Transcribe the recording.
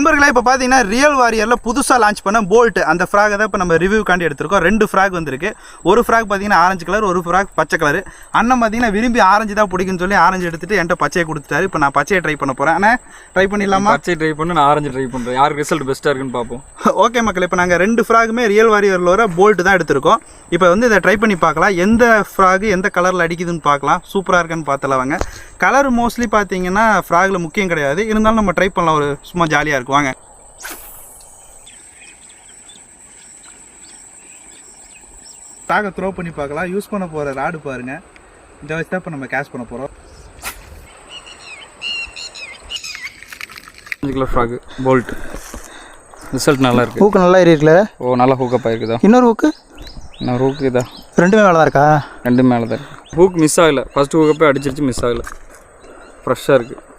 நண்பர்களே இப்போ பார்த்தீங்கன்னா ரியல் வாரியரில் புதுசாக லான்ச் பண்ண போல்ட் அந்த ஃப்ராகை தான் இப்போ நம்ம ரிவ்யூக்காண்டி எடுத்திருக்கோம். ரெண்டு ஃப்ராக் வந்திருக்கு. ஒரு ஃப்ராக் பார்த்தீங்கன்னா ஆரஞ்சு கலர் ஒரு ஃப்ராக் பச்சை கலர் அண்ணன் பார்த்தீங்கன்னா விரும்பி ஆரஞ்சு தான் பிடிக்குன்னு சொல்லி ஆரஞ்சு எடுத்துட்டு என்கிட்ட பச்சையை கொடுத்துட்டாரு. இப்போ நான் பச்சையை ட்ரை பண்ண போகிறேன் அண்ணா ட்ரை பண்ணிடலாமா? பச்சை ட்ரை பண்ணு நான் ஆரஞ்சு ட்ரை பண்ணுறேன் யாருக்கு ரிசல்ட் பெஸ்ட்டாக இருக்குன்னு பார்ப்போம் ஓகே மக்கள் இப்போ நாங்கள் ரெண்டு ஃப்ராகுமே ரியல் வாரியரில் வர போல்ட் தான் எடுத்திருக்கோம். இப்போ வந்து இதை ட்ரை பண்ணி பார்க்கலாம். எந்த ஃப்ராகு எந்த கலரில் அடிக்குதுன்னு பார்க்கலாம். சூப்பராக இருக்குன்னு பார்த்தலாம் வாங்க. கலர் மோஸ்ட்லி பார்த்தீங்கன்னா ஃப்ராகில் முக்கியம் கிடையாது. இருந்தாலும் நம்ம ட்ரை பண்ணலாம். ஒரு சும்மா ஜாலியாக இருக்கும். வாங்க. ஃப்ராகை த்ரோ பண்ணி பார்க்கலாம். யூஸ் பண்ண போகிற ராடு பாருங்க. இந்த வச்சு தான் இப்போ நம்ம கேஷ் பண்ண போகிறோம் அஞ்சு கிலோ ஃப்ராக் போல்ட் ரிசல்ட் நல்லா இருக்கு. ஊக்கு நல்லா ஏறி இருக்குல்ல ஓ நல்லா ஹூக்கப் ஆயிருக்குதா? இன்னொரு ஊக்கு நான் ஹூக்கு இதா? ரெண்டுமே மேலே தான் இருக்கா? ரெண்டு மேலே தான் இருக்கு. ஹூக் மிஸ் ஆகலை. ஃபர்ஸ்ட் ஹூக்கப்பே அடிச்சிருச்சு மிஸ் ஆகலை. ஃப்ரெஷ்ஷாக இருக்குது